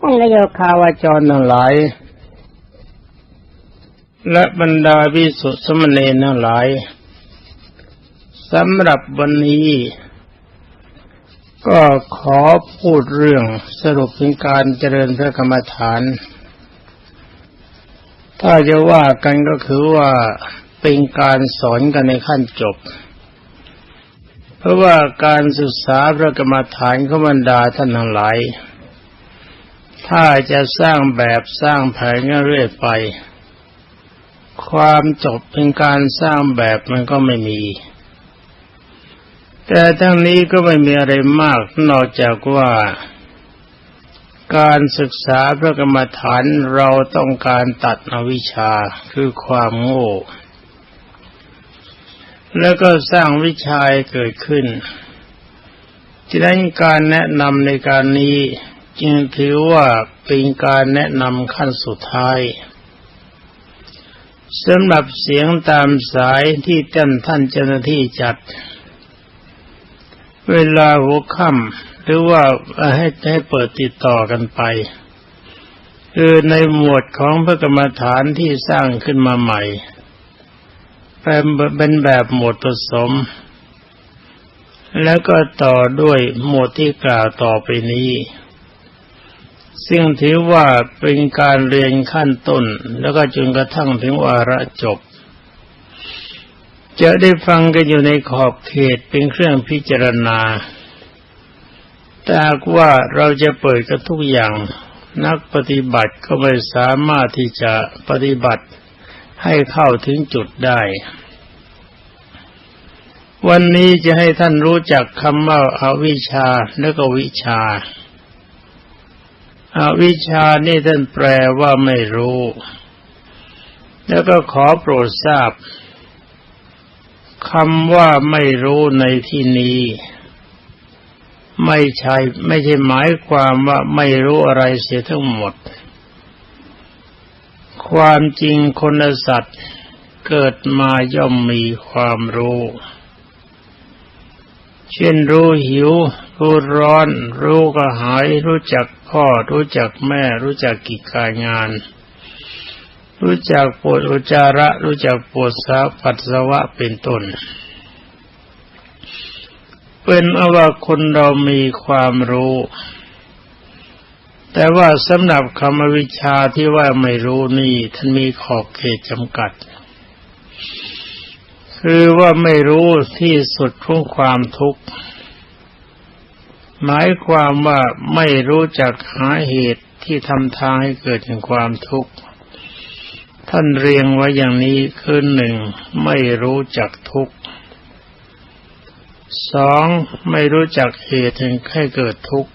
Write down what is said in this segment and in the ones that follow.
ท่านนายกข่าวาจรทั้งหลาย และบรรดาวิสุทธิสมณีทั้งหลายสำหรับวันนี้ ก็ขอพูดเรื่องสรุปถึงการเจริญพระกรรมฐาน ถ้าจะว่ากันก็คือว่าเป็นการสอนกันในขั้นจบ เพราะว่าการศึกษาพระกรรมฐานของบรรดาท่านทั้งหลาย ถ้าจะสร้างแบบสร้างแผนเรื่อยไป ความจบเป็นการสร้างแบบมันก็ไม่มี แต่ทั้งนี้ก็ไม่มีอะไรมากนอกจากว่าการศึกษาพระกรรมฐานเราต้องการตัดอวิชชาคือความโง่ แล้วก็สร้างวิชาเกิดขึ้น ฉะนั้นการแนะนำในการนี้ จึงถือว่าเป็นการแนะนำขั้นสุดท้ายสำหรับเสียงตามสายที่ท่านท่านเจ้าหน้าที่จัด เวลาหัวค่ำหรือว่าให้ให้เปิดติดต่อกันไป คือในหมวดของพระกรรมฐานที่สร้างขึ้นมาใหม่เป็นแบบหมวดผสม แล้วก็ต่อด้วยหมวดที่กล่าวต่อไปนี้ ซึ่งถือว่าเป็นการเรียนขั้นต้น แล้วก็จนกระทั่งถึงวาระจบ จะได้ฟังกันอยู่ในขอบเขตเป็นเครื่องพิจารณา แต่หากว่าเราจะเปิดกับทุกอย่าง นักปฏิบัติก็ไม่สามารถที่จะปฏิบัติให้เข้าถึงจุดได้ วันนี้จะให้ท่านรู้จักคำว่าอาวิชชาและก็วิชา อวิชานี่ท่านแปลว่าไม่รู้แล้วก็ขอโปรดทราบคำว่าไม่รู้ในที่นี้ ไม่ใช่ไม่ใช่หมายความว่าไม่รู้อะไรเสียทั้งหมด ความจริงคนสัตว์เกิดมาย่อมมีความรู้ เช่นรู้หิว รู้ร้อน รู้กระหาย รู้จักพ่อ รู้จักแม่ รู้จักกิจการงาน รู้จักปวดอุจาระ รู้จักปวดสาปัสสาวะเป็นต้นเป็นอว่าคนเรามีความรู้ แต่ว่าสำหรับคำวิชาที่ว่าไม่รู้นี่ท่านมีขอบเขตจำกัด คือว่าไม่รู้ที่สุดของความทุกข์ หมายความว่าไม่รู้จักหาเหตุที่ทำทางให้เกิดถึงความทุกข์ ท่านเรียงไว้อย่างนี้คือหนึ่งไม่รู้จักทุกข์สองไม่รู้จักเหตุถึงให้เกิดทุกข์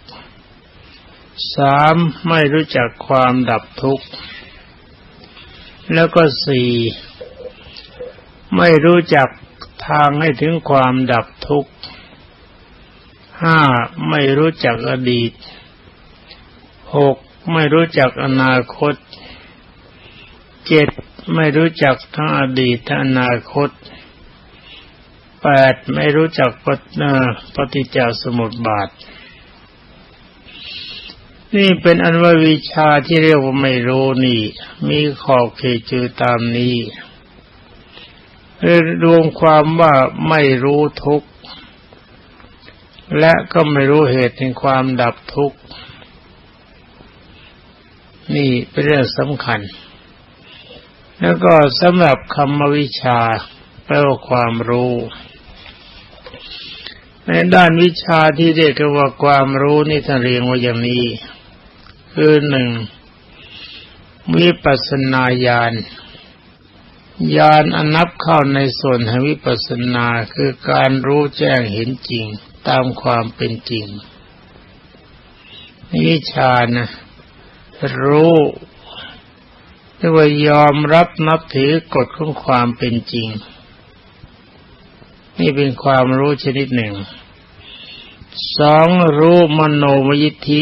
สามไม่รู้จักความดับทุกข์ แล้วก็สี่ไม่รู้จักทางให้ถึงความดับทุกข์ ห้าไม่รู้จักอดีตหกไม่รู้จักอนาคตเจ็ดไม่รู้จักทั้งอดีตทั้งอนาคตแปดไม่รู้จักปปฏิจจสมุปบาท นี่เป็นอันว่าวิชาที่เรียกว่าไม่รู้นี่ มีขอบเขตจือตามนี้รวมความว่าไม่รู้ทุก และก็ไม่รู้เหตุแห่งความดับทุกข์ นี่เป็นเรื่องสำคัญ แล้วก็สำหรับคำวิชาแปลว่าความรู้ ในด้านวิชาที่เรียกว่าความรู้นี่ท่านเรียงว่าอย่างนี้ คือหนึ่งวิปัสนาญาณญาณอนับเข้าในส่วนแห่งวิปัสนาคือการรู้แจ้งเห็นจริง ตามความเป็นจริงวิชานะรู้เรียกว่ายอมรับนับถือกฎของความเป็นจริง นี่เป็นความรู้ชนิดหนึ่ง สองรู้มโนมยิทธิ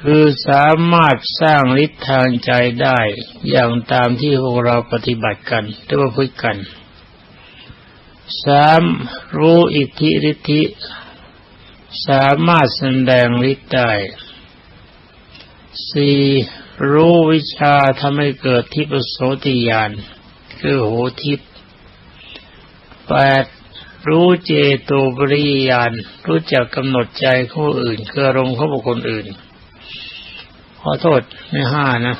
คือสามารถสร้างฤทธิ์ทางใจได้อย่างตามที่พวกเราปฏิบัติกันหรือว่าพูดกัน สามรู้อิทธิฤทธิสามารถแสดงฤทธิ์ได้สี่รู้วิชาทำให้เกิดทิพโสติยานคือโหทิพแปดรู้เจโตปริยานรู้จักกำหนดใจของอื่น คืออารมณ์ของบุคคลอื่น ขอโทษในห้านะ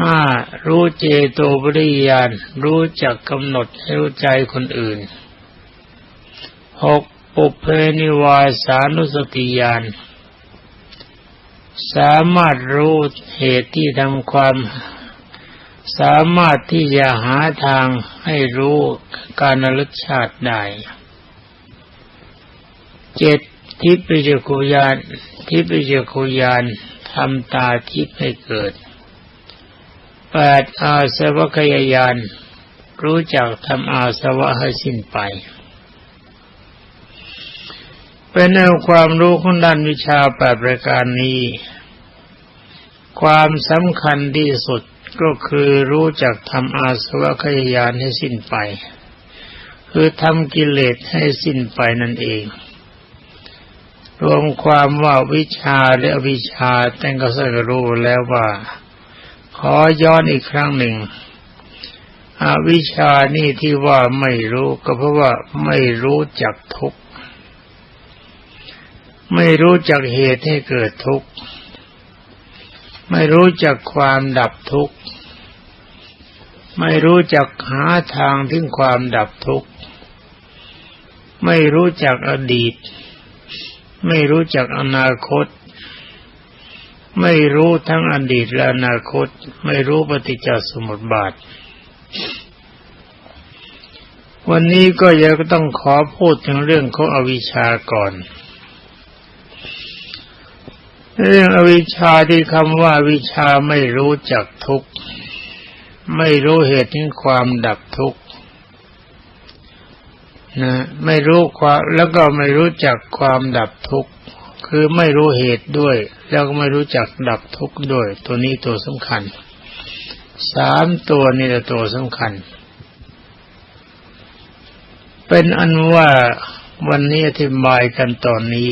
ห้ารู้เจโตปริยานรู้จักกำหนดให้รู้ใจคนอื่นหกปุเพนิวาสานุสติยานสามารถรู้เหตุที่ทำความ สามารถที่จะหาทางให้รู้การระลึกชาติได้เจ็ดทิพยจักุยานทิพยจักุยานทำตาทิพให้เกิด แปดอาสวะกยายาน รู้จักทำอาสวะให้สิ้นไป เป็นแนวความรู้ของด้านวิชาแปดประการนี้ ความสำคัญที่สุดก็คือรู้จักทำอาสวะขยายานให้สิ้นไป คือทำกิเลสให้สิ้นไปนั่นเอง รวมความว่าวิชาและอวิชาแต่งก็สรู้แล้วว่า ขอย้อนอีกครั้งหนึ่งอวิชานี่ที่ว่าไม่รู้ก็เพราะว่าไม่รู้จักทุกข์ไม่รู้จักเหตุให้เกิดทุกข์ไม่รู้จักความดับทุกข์ไม่รู้จักหาทางถึงความดับทุกข์ไม่รู้จักอดีต ไม่รู้จักอนาคต ไม่รู้ทั้งอดีตและอนาคต ไม่รู้ปฏิจจสมุปบาท วันนี้ก็ยังต้องขอพูดถึงเรื่องของอวิชชาก่อน เรื่องอวิชชาที่คำว่าวิชาไม่รู้จักทุกข์ ไม่รู้เหตุของความดับทุกข์นะไม่รู้ความแล้วก็ไม่รู้จักความดับทุกข์ คือไม่รู้เหตุด้วย แล้วก็ไม่รู้จักดับทุกข์ด้วย ตัวนี้ตัวสำคัญสามตัวนี่แหละตัวสำคัญ เป็นอันว่าวันนี้อธิบายกันตอนนี้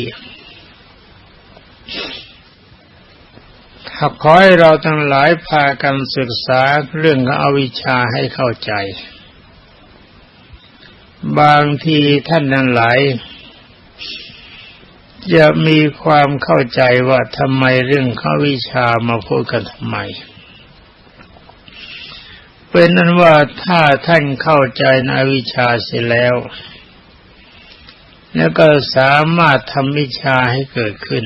ถ้าขอให้เราทั้งหลายพากันศึกษาเรื่องของอวิชชาให้เข้าใจ บางทีท่านทั้งหลาย จะมีความเข้าใจว่าทำไมเรื่องข้าวิชามาพูดกันทำไม เป็นนั้นว่าถ้าท่านเข้าใจในวิชาเสร็จแล้ว แล้วก็สามารถทำวิชาให้เกิดขึ้น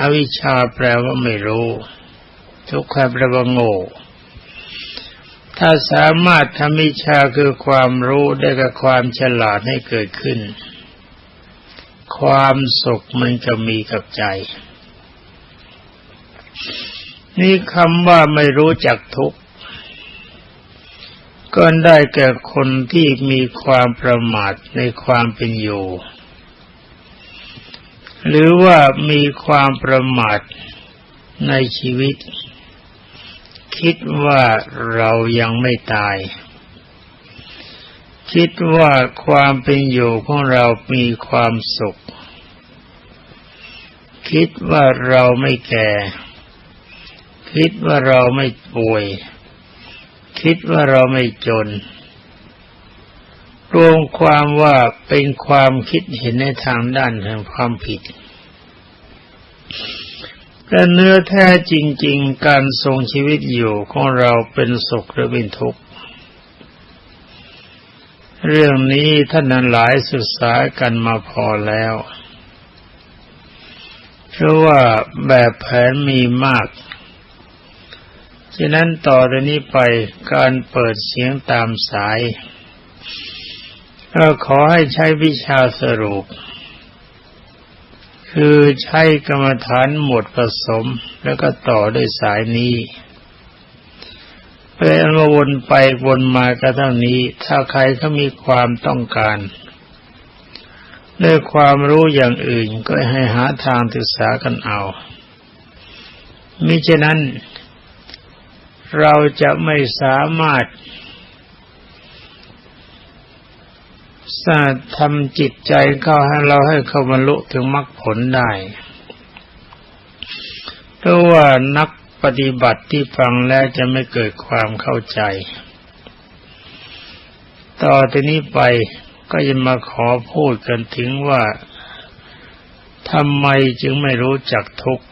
อวิชาแปลว่าไม่รู้ ทุกข์แปลว่าโง่ถ้าสามารถทำวิชาคือความรู้ได้กับความฉลาดให้เกิดขึ้น ความสุขมันจะมีกับใจ นี่คำว่าไม่รู้จักทุกข์ก็ได้แก่คนที่มีความประมาทในความเป็นอยู่ หรือว่ามีความประมาทในชีวิต คิดว่าเรายังไม่ตาย คิดว่าความเป็นอยู่ของเรามีความสุข คิดว่าเราไม่แก่ คิดว่าเราไม่ป่วย คิดว่าเราไม่จน รวมความว่าเป็นความคิดเห็นในทางด้านแห่งความผิดแต่เนื้อแท้จริง ๆ การทรงชีวิตอยู่ของเราเป็นสุขหรือเป็นทุกข์ เรื่องนี้ท่านนั้นหลายศึกษากันมาพอแล้ว เพราะว่าแบบแผนมีมาก ฉะนั้นต่อจากนี้ไปการเปิดเสียงตามสายเราขอให้ใช้วิชาสรุป คือใช้กรรมฐานหมดผสมแล้วก็ต่อด้วยสายนี้ เป็นมาวนไปวนมาก็เท่านี้ ถ้าใครเขามีความต้องการด้วยความรู้อย่างอื่นก็ให้หาทางศึกษากันเอา มิฉะนั้น เราจะไม่สามารถสาทำจิตใจเข้าให้เราให้เขาบรรลุถึงมรรคผลได้เพราะว่านัก ปฏิบัติที่ฟังแล้วจะไม่เกิดความเข้าใจ ต่อที่นี้ไปก็จะมาขอพูดกันถึงว่าทำไมจึงไม่รู้จักทุกข์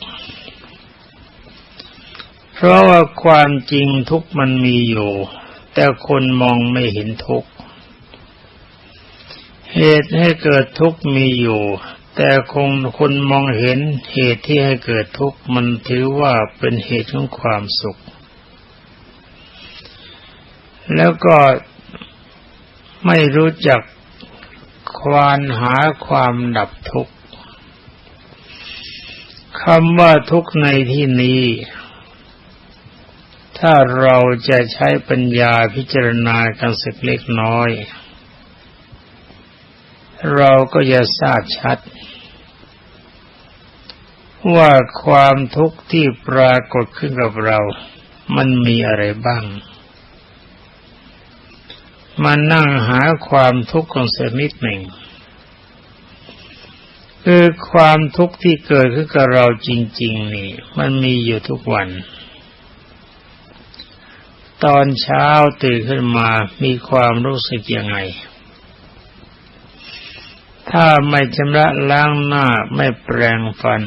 เพราะว่าความจริงทุกข์มันมีอยู่ แต่คนมองไม่เห็นทุกข์ เหตุให้เกิดทุกข์มีอยู่ แต่คงคนมองเห็นเหตุที่ให้เกิดทุกข์มันถือว่าเป็นเหตุของความสุข แล้วก็ไม่รู้จักควานหาความดับทุกข์คำว่าทุกข์ในที่นี้ ถ้าเราจะใช้ปัญญาพิจารณากันสักเล็กน้อย เราก็จะทราบชัด ว่าความทุกข์ที่ปรากฏขึ้นกับเรา มันมีอะไรบ้าง มานั่งหาความทุกข์ของเสนิดหนึ่ง คือความทุกข์ที่เกิดขึ้นกับเราจริง ๆ นี่ มันมีอยู่ทุกวัน ตอนเช้าตื่นขึ้นมามีความรู้สึกยังไงถ้าไม่ชำระล้างหน้าไม่แปรงฟัน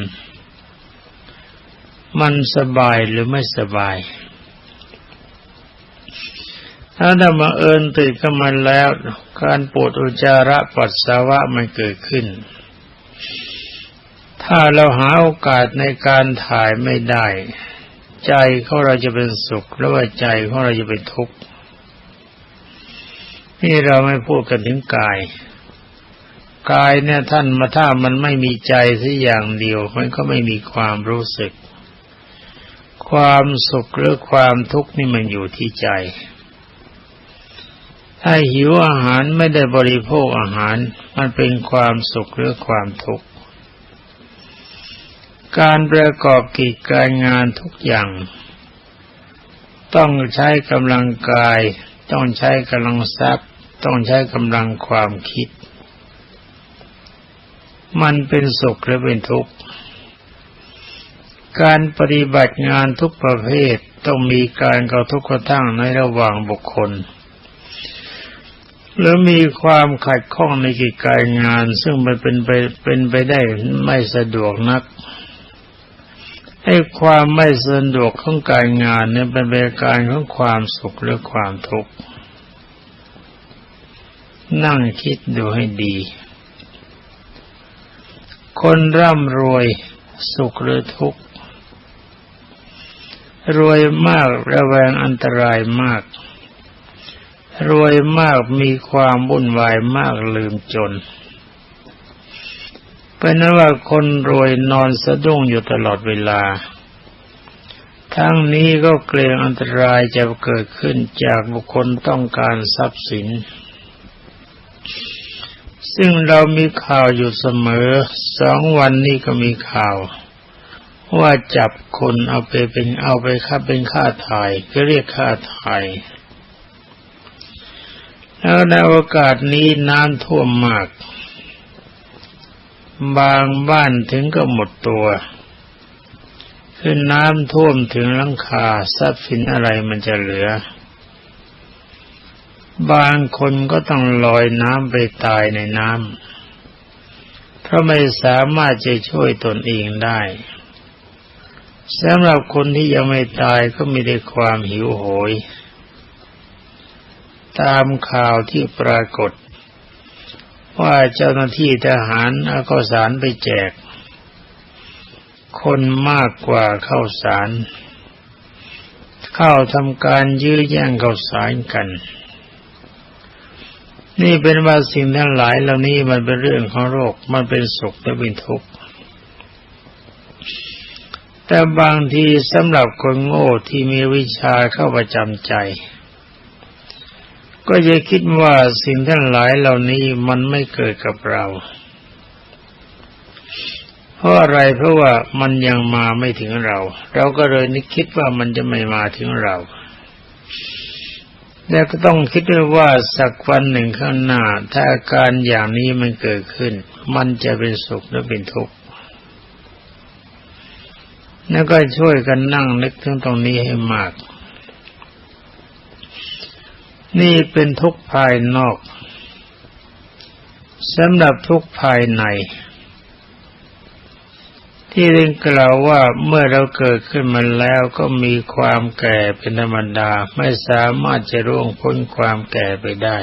มันสบายหรือไม่สบาย ถ้าได้มาเอินตื่นขึ้นมาแล้ว การปวดอุจจาระปัสสาวะมันเกิดขึ้น ถ้าเราหาโอกาสในการถ่ายไม่ได้ ใจของเราจะเป็นสุขแล้วว่าใจของเราจะเป็นทุกข์นี่เราไม่พูดกันถึงกาย กายเนี่ยท่านมาถ้ามันไม่มีใจสักอย่างเดียว มันก็ไม่มีความรู้สึก ความสุขหรือความทุกข์นี่มันอยู่ที่ใจ ถ้าหิวอาหารไม่ได้บริโภคอาหาร มันเป็นความสุขหรือความทุกข์ การประกอบกิจการงานทุกอย่าง ต้องใช้กำลังกาย ต้องใช้กำลังทรัพย์ ต้องใช้กำลังความคิด มันเป็นสุขหรือเป็นทุกข์ การปฏิบัติงานทุกประเภทต้องมีการกระทบกระทั่งในระหว่างบุคคล หรือมีความขัดข้องในกิจการงาน ซึ่งมันเป็นไปเป็นไปได้ไม่สะดวกนักให้ความไม่สะดวกของการงานเนี่ยเป็นไปการของความสุขหรือความทุกข์นั่งคิดดูให้ดี คนร่ำรวยสุขหรือทุกข์ รวยมากระแวงอันตรายมาก รวยมากมีความวุ่นวายมากลืมจน เป็นนั้นว่าคนรวยนอนสะดุ้งอยู่ตลอดเวลา ทั้งนี้ก็เกรงอันตรายจะเกิดขึ้นจากบุคคลต้องการทรัพย์สิน ซึ่งเรามีข่าวอยู่เสมอ สองวันนี้ก็มีข่าว ว่าจับคนเอาไปเป็นเอาไปค่าเป็นค่าถ่ายก็เรียกค่าถ่ายแล้วในโอกาสนี้น้ำท่วมมาก บางบ้านถึงก็หมดตัวคือน้ำท่วมถึงหลังคาทรัพย์สินอะไรมันจะเหลือ บางคนก็ต้องลอยน้ำไปตายในน้ำเพราะไม่สามารถจะช่วยตนเองได้ สำหรับคนที่ยังไม่ตายก็มีได้ความหิวโหย ตามข่าวที่ปรากฏ ว่าเจ้าหน้าที่ทหารเอาข้าวสารไปแจก คนมากกว่าข้าวสาร เข้าทำการยื้อแย่งข้าวสารกัน นี่เป็นว่าสิ่งทั้งหลายเหล่านี้มันเป็นเรื่องของโรค มันเป็นสุขและเป็นทุกข์ แต่บางทีสำหรับคนโง่ที่มีวิชาเข้าประจำใจ ก็จะคิดว่าสิ่งทั้งหลายเหล่านี้มันไม่เกิดกับเรา เพราะอะไรเพราะว่ามันยังมาไม่ถึงเรา เราก็เลยนึกคิดว่ามันจะไม่มาถึงเราแล้วก็ต้องคิดด้วยว่าสักวันหนึ่งข้างหน้า ถ้าอาการอย่างนี้มันเกิดขึ้น มันจะเป็นสุขหรือเป็นทุกข์ แล้วก็ช่วยกันนั่งนึกถึงตรงนี้ให้มาก นี่เป็นทุกภายนอกสำหรับทุกภายใน ที่เรียนกล่าวว่าเมื่อเราเกิดขึ้นมาแล้วก็มีความแก่เป็นธรรมดาไม่สามารถจะร่วงพ้นความแก่ไปได้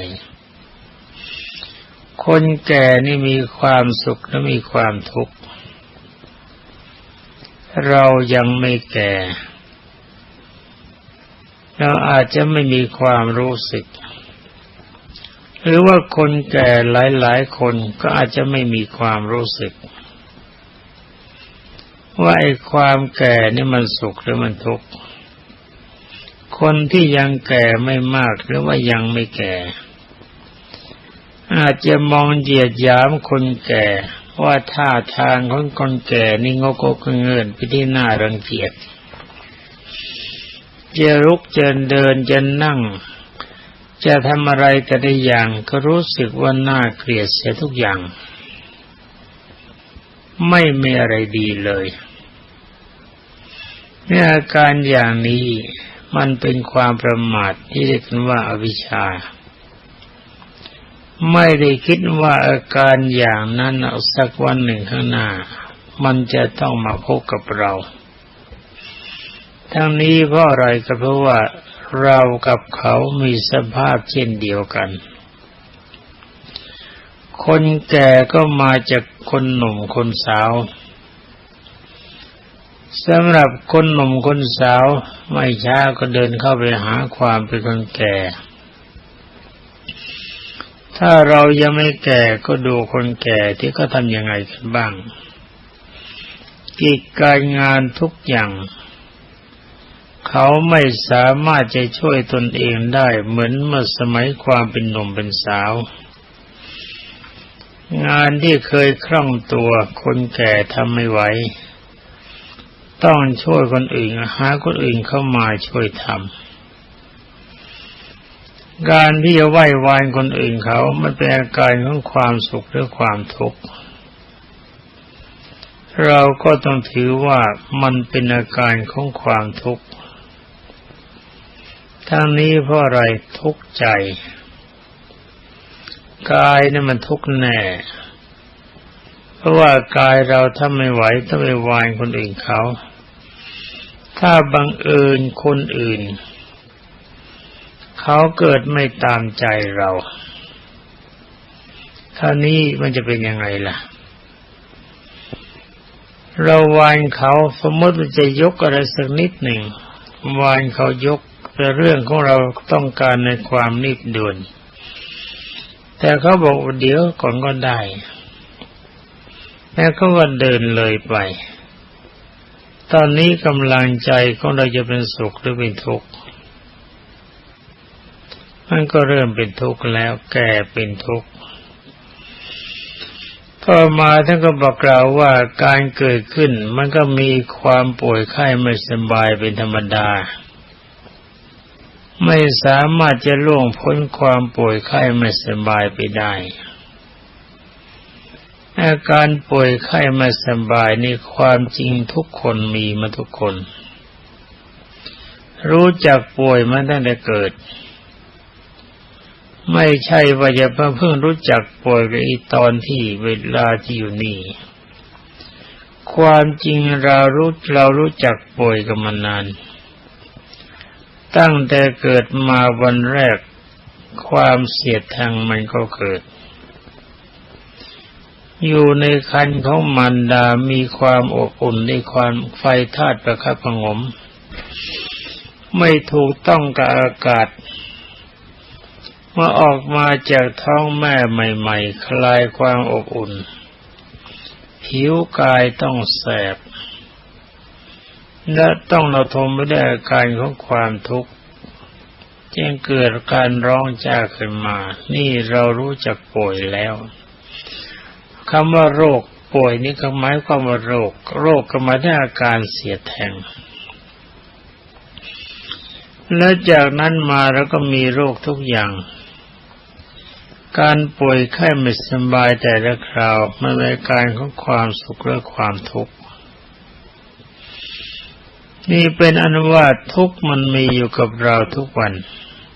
คนแก่นี่มีความสุขและมีความทุกข์ เรายังไม่แก่ เราอาจจะไม่มีความรู้สึก หรือว่าคนแก่หลายๆ คนก็อาจจะไม่มีความรู้สึก ว่าไอ้ความแก่นี่มันสุขหรือมันทุกข์คนที่ยังแก่ไม่มากหรือว่ายังไม่แก่ อาจจะมองเหยียดหยามคนแก่ ว่าท่าทางของคนแก่นี่งกกเงินไปที่น่ารังเกียจจะลุกจะเดินจะนั่ง จะทำอะไรแต่ละอย่างก็รู้สึกว่าน่าเกลียดเสียทุกอย่าง ไม่มีอะไรดีเลยเนี่ยอาการอย่างนี้มันเป็นความประมาทที่เรียกกันว่าอวิชชา ไม่ได้คิดว่าอาการอย่างนั้นสักวันหนึ่งข้างหน้า มันจะต้องมาพบกับเรา ทั้งนี้เพราะอะไรก็เพราะว่าเรากับเขามีสภาพเช่นเดียวกัน คนแก่ก็มาจากคนหนุ่มคนสาวสำหรับคนหนุ่มคนสาวไม่ช้าก็เดินเข้าไปหาความเป็นคนแก่ ถ้าเรายังไม่แก่ก็ดูคนแก่ที่เขาทำยังไงกันบ้าง กิจการงานทุกอย่าง เขาไม่สามารถจะช่วยตนเองได้เหมือนเมื่อสมัยความเป็นหนุ่มเป็นสาว งานที่เคยคล่องตัวคนแก่ทำไม่ไหว ต้องช่วยคนอื่นหาคนอื่นเข้ามาช่วยทำ การที่จะไหว้วานคนอื่นเขามันเป็นอาการของความสุขหรือความทุกข์เราก็ต้องถือว่ามันเป็นอาการของความทุกข์ทั้งนี้เพราะอะไรทุกข์ใจ กายนี่มันทุกข์แน่ เพราะว่ากายเราถ้าไม่ไหวต้องไปวานคนอื่นเขา ถ้าบังเอิญคนอื่น เขาเกิดไม่ตามใจเราท่านี้มันจะเป็นยังไงล่ะ เราวานเขาสมมติจะยกอะไรสักนิดหนึ่งวานเขายกแต่เรื่องของเราต้องการในความนิบด่วน แต่เขาบอกเดี๋ยวก่อนก็ได้แล้วเขาก็เดินเลยไป ตอนนี้กำลังใจของเราจะเป็นสุขหรือเป็นทุกข์ มันก็เริ่มเป็นทุกข์แล้วแก่เป็นทุกข์ต่อมาท่านก็บอกกล่าวว่าการเกิดขึ้นมันก็มีความป่วยไข้ไม่สบายเป็นธรรมดา ไม่สามารถจะล่วงพ้นความป่วยไข้ไม่สบายไปได้ อาการป่วยไข้ไม่สบายนี่ความจริงทุกคนมีมาทุกคน รู้จักป่วยมาตั้งแต่เกิด ไม่ใช่ว่าจะเพิ่งรู้จักป่วยกับอีตอนที่เวลาที่อยู่นี่ ความจริงเรารู้เรารู้จักป่วยกันมานาน ตั้งแต่เกิดมาวันแรก ความเสียดทางมันก็เกิด อยู่ในคันของมันดา มีความอบอุ่นในความไฟธาตุประคับประงม ไม่ถูกต้องกับอากาศ เมื่อออกมาจากท้องแม่ใหม่ๆ คลายความอบอุ่น ผิวกายต้องแสบ และต้องเราทนไม่ได้อาการของความทุกข์จึงเกิดการร้องจาขึ้นมา นี่เรารู้จักป่วยแล้วคำว่าโรคป่วยนี่ก็หมายความว่าโรค โรคก็หมายถึงอาการเสียแทง และจากนั้นมาเราก็มีโรคทุกอย่าง การป่วยไข้ไม่สบายแต่ละคราวมันเป็นการของความสุขและความทุกข์นี่เป็นอนุวาตทุกมันมีอยู่กับเราทุกวัน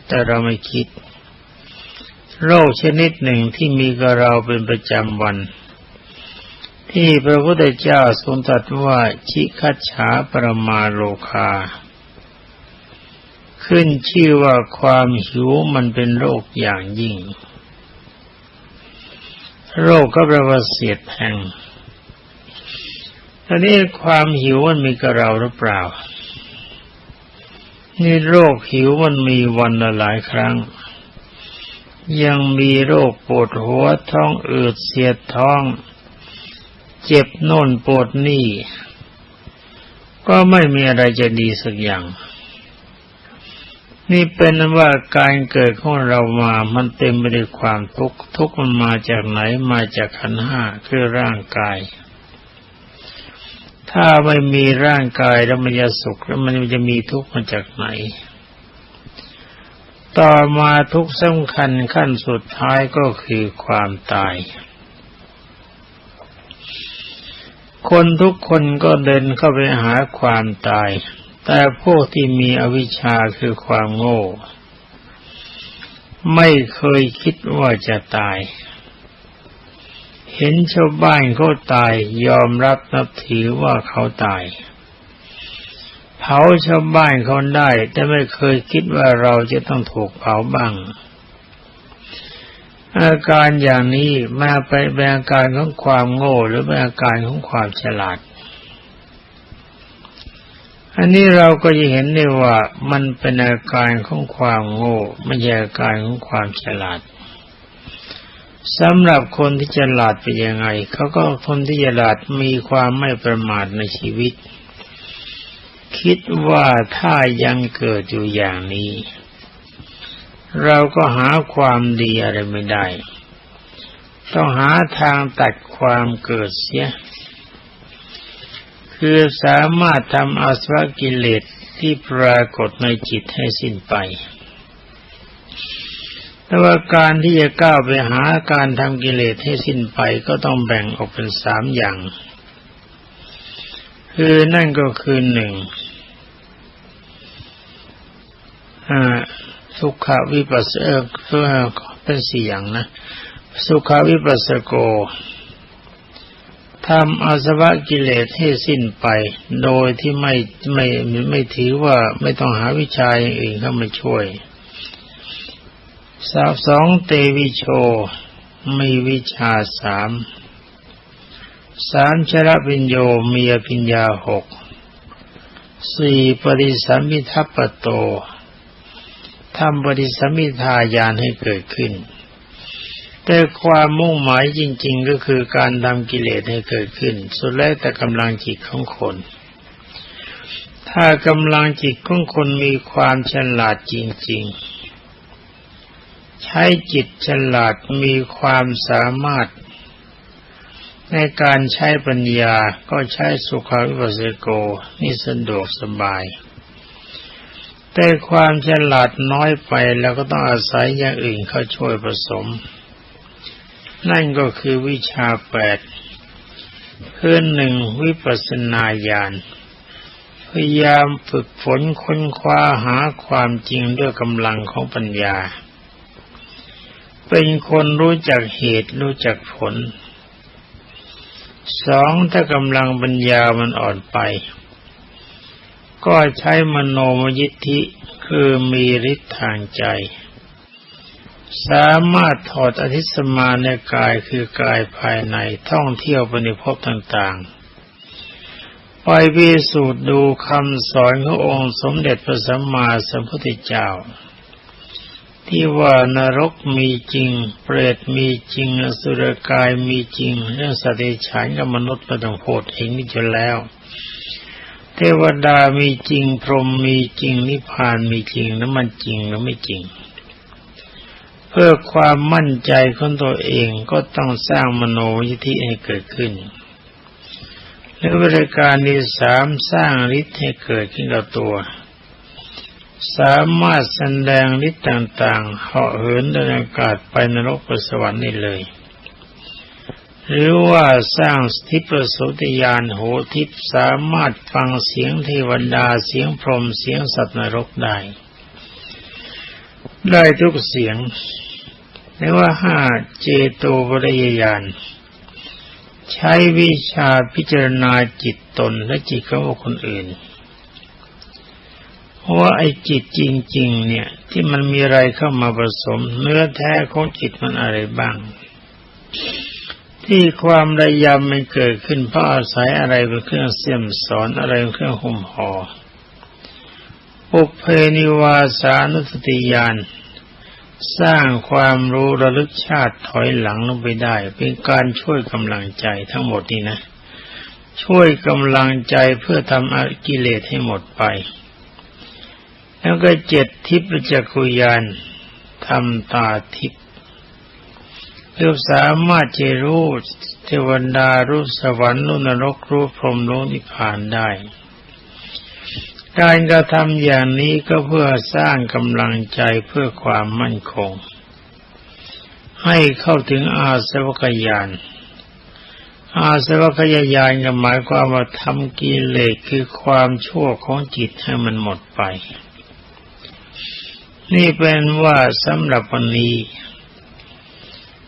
แต่เราไม่คิด โรคชนิดหนึ่งที่มีกับเราเป็นประจำวัน ที่พระพุทธเจ้าทรงตรัสว่าชิคัจฉาปรมาโลคา ขึ้นชื่อว่าความหิวมันเป็นโรคอย่างยิ่ง โรคก็แปลว่าเสียดแทงทีนี้ความหิวมันมีกับเราหรือเปล่า นี่โรคหิวมันมีวันละหลายครั้ง ยังมีโรคปวดหัวท้องอืดเสียดท้อง เจ็บโน่นปวดนี่ ก็ไม่มีอะไรจะดีสักอย่าง นี่เป็นว่าการเกิดของเรามามันเต็มไปด้วยความทุกข์ทุกข์มันมาจากไหนมาจากขันห้าคือร่างกาย ถ้าไม่มีร่างกายแล้วมันจะสุขแล้วมันจะมีทุกข์มาจากไหน ต่อมาทุกข์สำคัญขั้นสุดท้ายก็คือความตาย คนทุกคนก็เดินเข้าไปหาความตาย แต่พวกที่มีอวิชชาคือความโง่ ไม่เคยคิดว่าจะตาย เห็นชาวบ้านเขาตายยอมรับนับถือว่าเขาตาย เผาชาวบ้านเขาได้ แต่ไม่เคยคิดว่าเราจะต้องถูกเผาบ้าง อาการอย่างนี้มาไปเป็นอาการของความโง่หรือเป็นอาการของความฉลาด อันนี้เราก็จะเห็นได้ว่ามันเป็นอาการของความโง่ไม่ใช่อาการของความฉลาดสำหรับคนที่จะหลาดเป็นยังไงเขาก็คนที่จะหลาดมีความไม่ประมาทในชีวิต คิดว่าถ้ายังเกิดอยู่อย่างนี้ เราก็หาความดีอะไรไม่ได้ ต้องหาทางตัดความเกิดเสีย คือสามารถทำอาสวะกิเลสที่ปรากฏในจิตให้สิ้นไป แต่ว่าการที่จะก้าวไปหาการทำกิเลสให้สิ้นไปก็ต้องแบ่งออกเป็นสามอย่าง คือนั่นก็คือหนึ่งสุขวิปัสสกเป็นสี่อย่างนะ สุขวิปัสสโก ทำอาสวะกิเลสให้สิ้นไป โดยที่ไม่ไม่ไม่ถือว่าไม่ต้องหาวิชาอย่างอื่นเข้ามาช่วยสาวสองเตวิโชมีวิชาสามสามชรปิญโยมีอภิญญาหกสี่ปริสัมมิทัปโตทำปริสัมมิทายานให้เกิดขึ้น แต่ความมุ่งหมายจริง ๆ ก็คือการทำกิเลสให้เกิดขึ้น สุดแล้วแต่กำลังจิตของคน ถ้ากำลังจิตของคนมีความฉลาดจริง ๆ ใช้จิตฉลาดมีความสามารถ ในการใช้ปัญญาก็ใช้สุขาวิปัสสโกนี่สะดวกสบายแต่ความฉลาดน้อยไปแล้วก็ต้องอาศัยอย่างอื่นเข้าช่วยผสม นั่นก็คือวิชาแปดคือหนึ่งวิปัสนาญาณพยายามฝึกฝนค้นคว้าหาความจริงด้วยกำลังของปัญญา เป็นคนรู้จักเหตุรู้จักผล สองถ้ากำลังปัญญามันอ่อนไป ก็ใช้มโนมยิทธิคือมีฤทธิ์ทางใจ สามารถถอดอธิสมาในกายคือกายภายในท่องเที่ยวไปในภพต่างๆ ไปพิสูจน์ดูคำสอนขององค์สมเด็จพระสัมมาสัมพุทธเจ้า ที่ว่านรกมีจริง เปรตมีจริงอสุรกายมีจริง เรื่องสตว์เดรันกับมนุษย์ไม่ต้องโพดเองนี่จนแล้ว เทวดามีจริง พรหมมีจริง นิพพานมีจริง แล้วมันจริงหรือไม่จริง เพื่อความมั่นใจของตัวเองก็ต้องสร้างมโนยิธิให้เกิดขึ้นและบริการที่สามสร้างฤทธิ์ให้เกิดขึ้นกับตัว สามารถแสดงฤทธิ์ต่างๆเหาะเหินในอากาศไปนรกปสวรรค์นี่เลย หรือว่าสร้างทิพประสุติยานโหทิพสามารถฟังเสียงเทวดาเสียงพรหมเสียงสัตว์นรกได้ได้ทุกเสียง เรียกว่าห้าเจโตปริยญาณใช้วิชาพิจารณาจิตตนและจิตของคนอื่น เพราะว่าไอ้จิตจริง ๆ เนี่ย ที่มันมีอะไรเข้ามาผสม เนื้อแท้ของจิตมันอะไรบ้าง ที่ความระยำมันเกิดขึ้นเพราะอาศัยอะไรเป็นเครื่องเสี่ยมสอนอะไรเป็นเครื่องห่มห่อปุเพนิวาสานุสติยาน สร้างความรู้ระลึกชาติถอยหลังลงไปได้ เป็นการช่วยกำลังใจทั้งหมดนี่นะ ช่วยกำลังใจเพื่อทำอกิเลสให้หมดไป แล้วก็เจ็ดทิพย์จักรุยานทำตาทิพย์เพื่อสามารถจะรู้เทวดารู้สวรรค์รู้นรกรู้พรหมรู้นิพพานได้ การกระทำอย่างนี้ก็เพื่อสร้างกำลังใจเพื่อความมั่นคง ให้เข้าถึงอาสวัคยาน อาสวัคยายานก็หมายความว่าทำกิเลสคือความชั่วของจิตให้มันหมดไป นี่เป็นว่าสำหรับวันนี้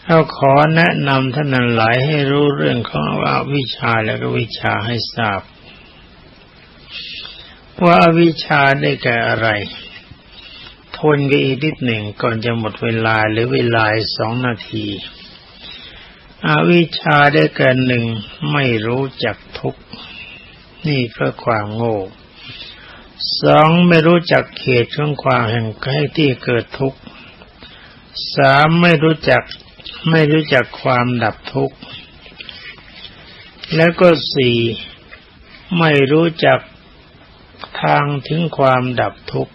เราขอแนะนำท่านหลายให้รู้เรื่องของวิชาและก็วิชาให้ทราบ ว่าวิชาได้แก่อะไร ทนกันอีกนิดหนึ่งก่อนจะหมดเวลาหรือเวลาสองนาทีอวิชาได้แก่หนึ่งไม่รู้จักทุกนี่เพื่อความโง่สองไม่รู้จักเขตของความแห่งให้ที่เกิดทุกข์สามไม่รู้จักไม่รู้จักความดับทุกข์แล้วก็สี่ไม่รู้จัก ทางถึงความดับทุกข์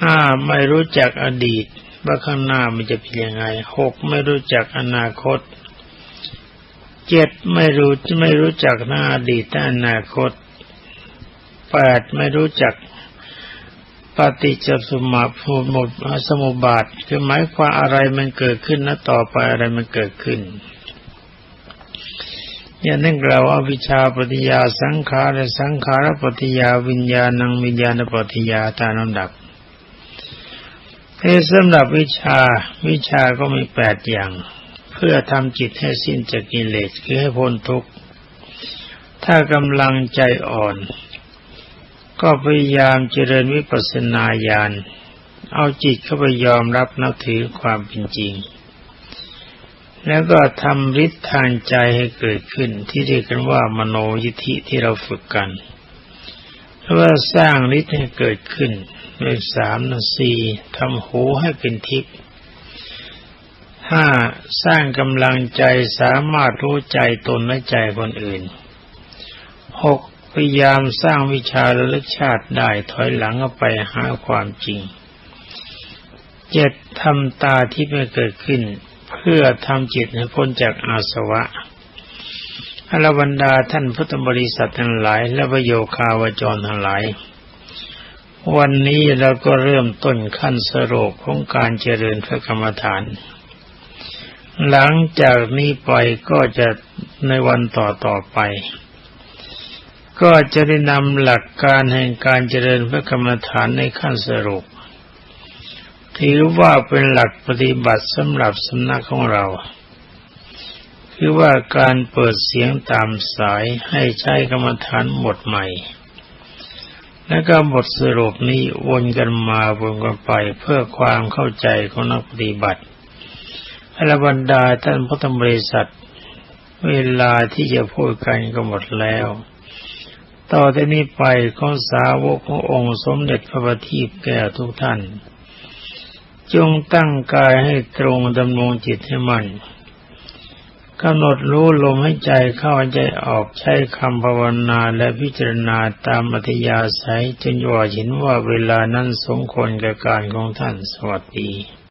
ห้าไม่รู้จักอดีตว่าข้างหน้ามันจะเป็นยังไงหกไม่รู้จักอนาคตเจ็ดไม่รู้ไม่รู้จักหน้าอดีตและอนาคตแปดไม่รู้จักปฏิจจสมุปสมุบาทคือหมายความอะไรมันเกิดขึ้นนะต่อไปอะไรมันเกิดขึ้น อย่างนั้นกล่าวว่าวิชาปฏิยาสังขารสังขารปฏิยาวิญญาณังวิญญาณปฏิยาตามลำดับเอสำหรับวิชาวิชาก็มีแปดอย่าง เพื่อทำจิตให้สิ้นจากกิเลสคือให้พ้นทุกข์ ถ้ากำลังใจอ่อน ก็พยายามเจริญวิปัสสนาญาณเอาจิตเข้าไปยอมรับนับถือความเป็นจริง แล้วก็ทำฤทธิ์ทางใจให้เกิดขึ้น ที่เรียกกันว่ามโนยิธิที่เราฝึกกันเพราะว่าสร้างฤทธิ์ให้เกิดขึ้นด้วยสามนสี่ทำหูให้เป็นทิพย์ห้าสร้างกำลังใจสามารถรู้ใจตนและใจคนอื่นหกพยายามสร้างวิชาระลึกชาติได้ถอยหลังไปหาความจริงเจ็ดทำตาที่ไม่เกิดขึ้น เพื่อทำจิตให้พ้นจากอาสวะอรบรรดาท่านพุทธบริษัททั้งหลาย และประโยคาวจรทั้งหลาย วันนี้เราก็เริ่มต้นขั้นสรุปของการเจริญพระกรรมฐาน หลังจากนี้ไปก็จะในวันต่อต่อไป ก็จะได้นำหลักการแห่งการเจริญพระกรรมฐานในขั้นสรุป ถือว่าเป็นหลักปฏิบัติสำหรับสำนักของเรา คือว่าการเปิดเสียงตามสายให้ใช้กรรมฐานหมดใหม่ และก็บทสรุปนี้วนกันมาวนกันไปเพื่อความเข้าใจของนักปฏิบัติอรบรรดาท่านพุทธบริษัท เวลาที่จะพูดกันก็หมดแล้ว ต่อจากนี้ไปข้อสาวกขององค์สมเด็จพระบัณฑิตแก่ทุกท่าน จงตั้งกายให้ตรงดำรงจิตให้มัน่นกำหนดรู้ลมให้ใจเข้าใจออกใช้คำภาวนาและพิจารณาตามอัธยาศัยจนว่าเห็นว่าเวลานั้นสมควรกับการของท่านสวัสดี